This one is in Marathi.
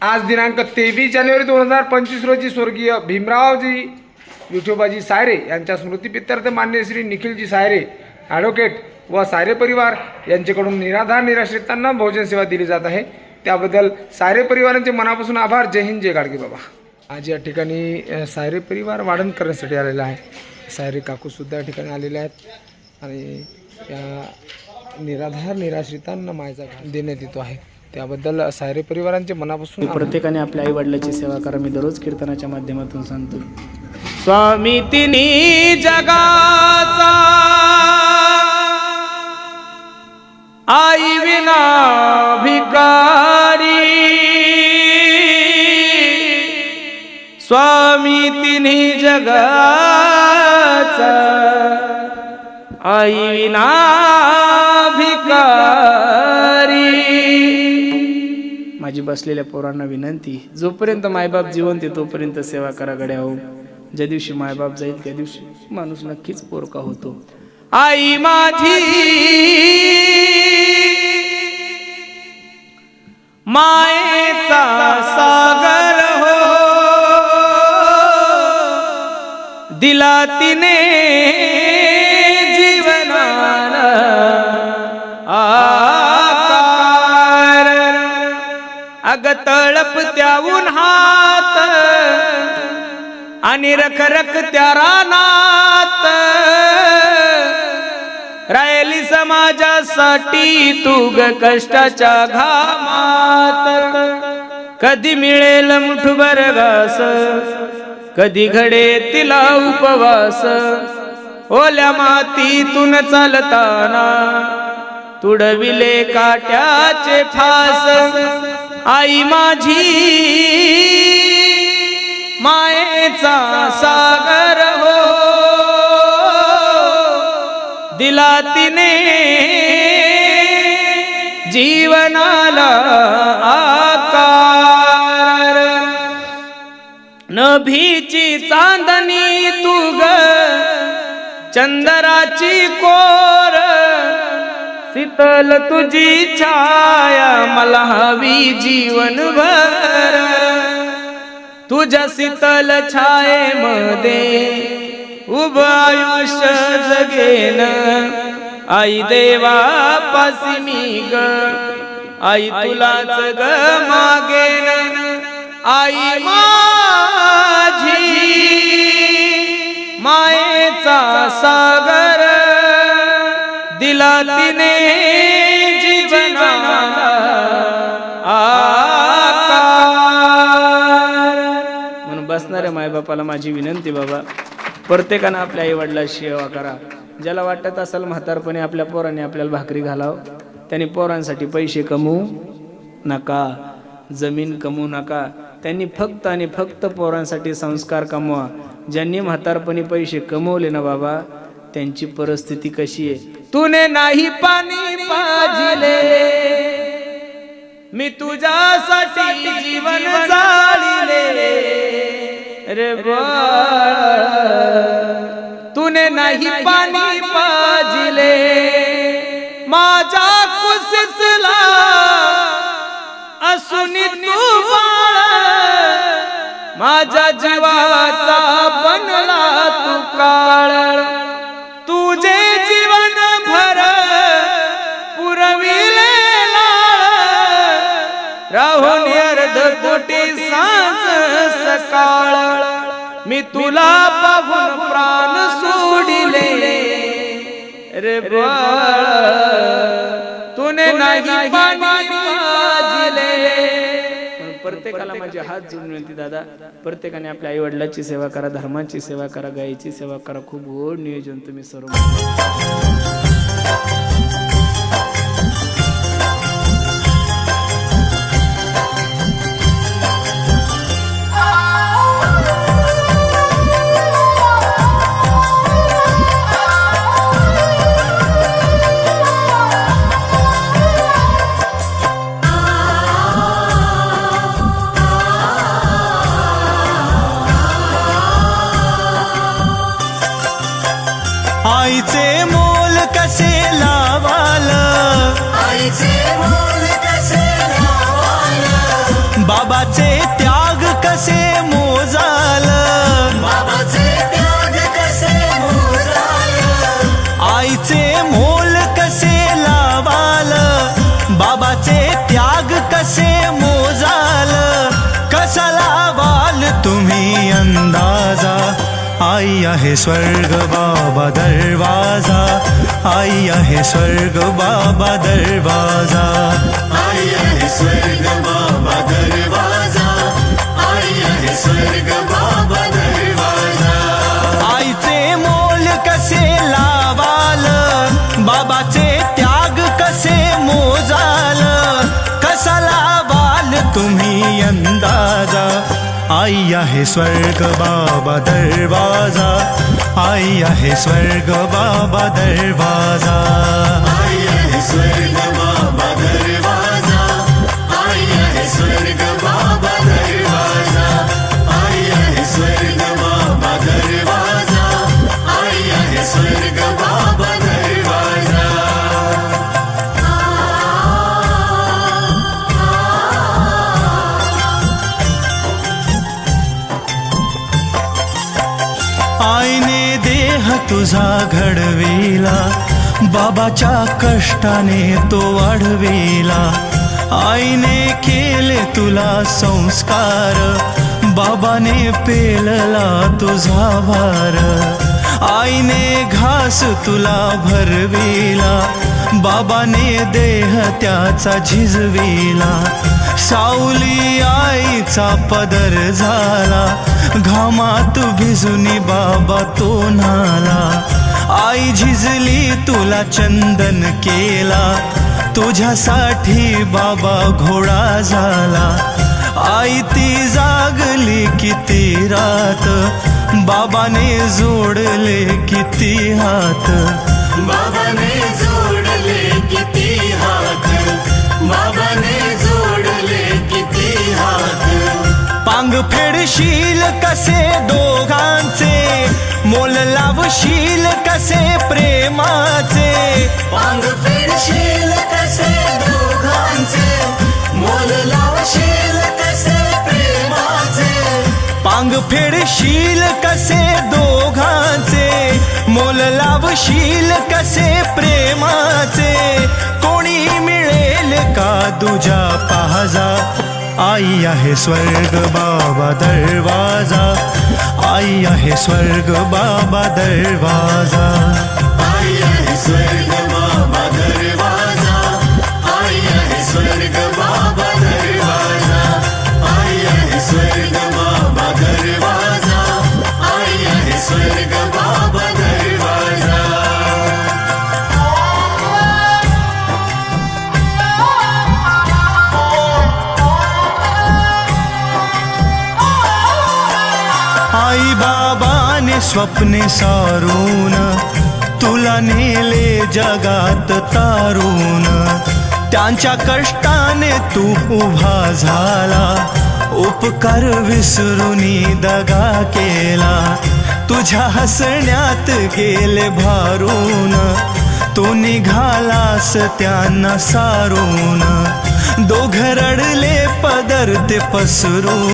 आज दिनांक तेवीस जानेवारी दोन हजार पंचवीस रोजी स्वर्गीय भीमरावजी विठोबाजी सायरे यांच्या स्मृतीप्रित्यर्थ मान्य श्री निखिलजी सायरे ॲडव्होकेट व सायरे परिवार यांच्याकडून निराधार निराश्रितांना भोजन सेवा दिली जात आहे. त्याबद्दल सायरे परिवारांचे मनापासून आभार. जय हिंद जय गाडगे बाबा. आज या ठिकाणी सायरे परिवार वाढण करण्यासाठी आलेला आहे. सायरे काकूसुद्धा या ठिकाणी आलेले आहेत आणि या निराधार निराश्रितांना माझा देण्यात येतो आहे. त्याबद्दल सायरे परिवारांचे मनापासून. प्रत्येकाने आपल्या आई वडिलाची सेवा करा. मी दररोज कीर्तनाच्या माध्यमातून सांगतो. स्वामी तिन्ही जगाचा आई विना भिकारी स्वामी तिन्ही जगाचा आई विना भिकारी माझी बसलेल्या पोरांना विनंती जोपर्यंत मायबाप जिवंत आहे तोपर्यंत सेवा करा गड्या हो. ज्या दिवशी मायबाप जाईल त्या दिवशी माणूस नक्कीच पोरका होतो. आई माझी मायेचा सागर हो. दिला तिने अग तळप त्या उन्हात आणि रख रख त्या रानात. रायली समाजासाठी तू ग कष्टाच्या घामात. कधी मिळेल मुठभर घास कधी घडे तिला उपवास. ओल्या मातीतून चालताना तुडविले काट्याचे फास. आई माझी मायेचा सागर हो. दिला तिने जीवनाला आकार. नभीची चांदणी तुग चंदराची कोर. शीतल तुझी छाया मला हवी जीवनभर. तुझ्या शीतल छायेमध्ये उभ आयुष्य जगेन. आई देवा पासी मी ग आई तुलाच ग मागेन. आई माझी मायेचा सागर दिला तिने जीवनाला. म्हणून बसणाऱ्या मायबापाला माझी विनंती बाबा प्रत्येकानं आपल्या आई वडिलाची सेवा करा. ज्याला वाटत असेल म्हातारपणे आपल्या पोराने आपल्याला भाकरी घालाव त्यांनी पोरांसाठी पैसे कमवू नका जमीन कमवू नका. त्यांनी फक्त आणि फक्त पोरांसाठी संस्कार कमवा. ज्यांनी म्हातारपणी पैसे कमवले ना बाबा त्यांची परिस्थिती कशी आहे? तुने नाही पाणी पाजिले. मी तुझ्यासाठी जीवन जाळिले. रे बाळा तुने नाही पाणी पाजिले. माझ्या कुसिसला असून तू माझ्या जीवाचा सकाळ मी तुला पाहून प्राण सोडिले. रे बाळ तुने नाही प्रत्येकाला माझे हात जोडून विनंती दादा प्रत्येकाने आपल्या आई वडिलाची सेवा करा धर्माची सेवा करा गायीची सेवा करा. खूप गोड नियोजन तुम्ही सर्व. आई आहे स्वर्ग बाबा दरवाजा. आई आहे स्वर्ग बाबा दरवाजा. आई आहे स्वर्ग बाबा दरवाजा. आई आहे स्वर्ग बाबा दरवाजा. आईचे मोल कसे लावाल? बाबाचे त्याग कसे मोजाल? कसा लावाल तुम्ही अंदाजा? आई आहे स्वर्ग बाबा दरवाजा. आई आहे स्वर्ग बाबा दरवाजा. आई आहे स्वर्ग बाबा दरवाजा. आईने देह तुझा घडविला बाबाच्या कष्टाने तो वाढविला. आईने केले तुला संस्कार बाबाने पेलला तुझा भार आईने घास तुला भरविला बाबाने देह त्याचा झिजविला. सावली आईचा पदर झाला. घामात भिजुनी बाबा तो नाला आई झिजली तुला चंदन केला. तुझ्यासाठी बाबा घोडा झाला. आई ती जागली किती रात. बाबाने जोडले किती हात. बाबाने कसे दोघांचे? मोल लावशील कसे प्रेमाचे? पांग फिरशील कसे दोघांचे? मोल लावशील कसे प्रेमाचे? पांग फेडशील कसे दोघांचे? मोल लावशील कसे प्रेमाचे? कोणी मिळेल का तुझ्या पाहजा? आई आहे स्वर्ग बाबा दरवाजा. आई आहे स्वर्ग बाबा दरवाजा. स्वप्ने सारून तुला नेले जगात तारून. त्यांच्या कष्टाने तू उभा झाला उपकार विसरूनी दगा केला. तुझ्या हसण्यात गेले भारून तू निघालास त्यांना सारून. दोघ रडले पदर ते पसरून.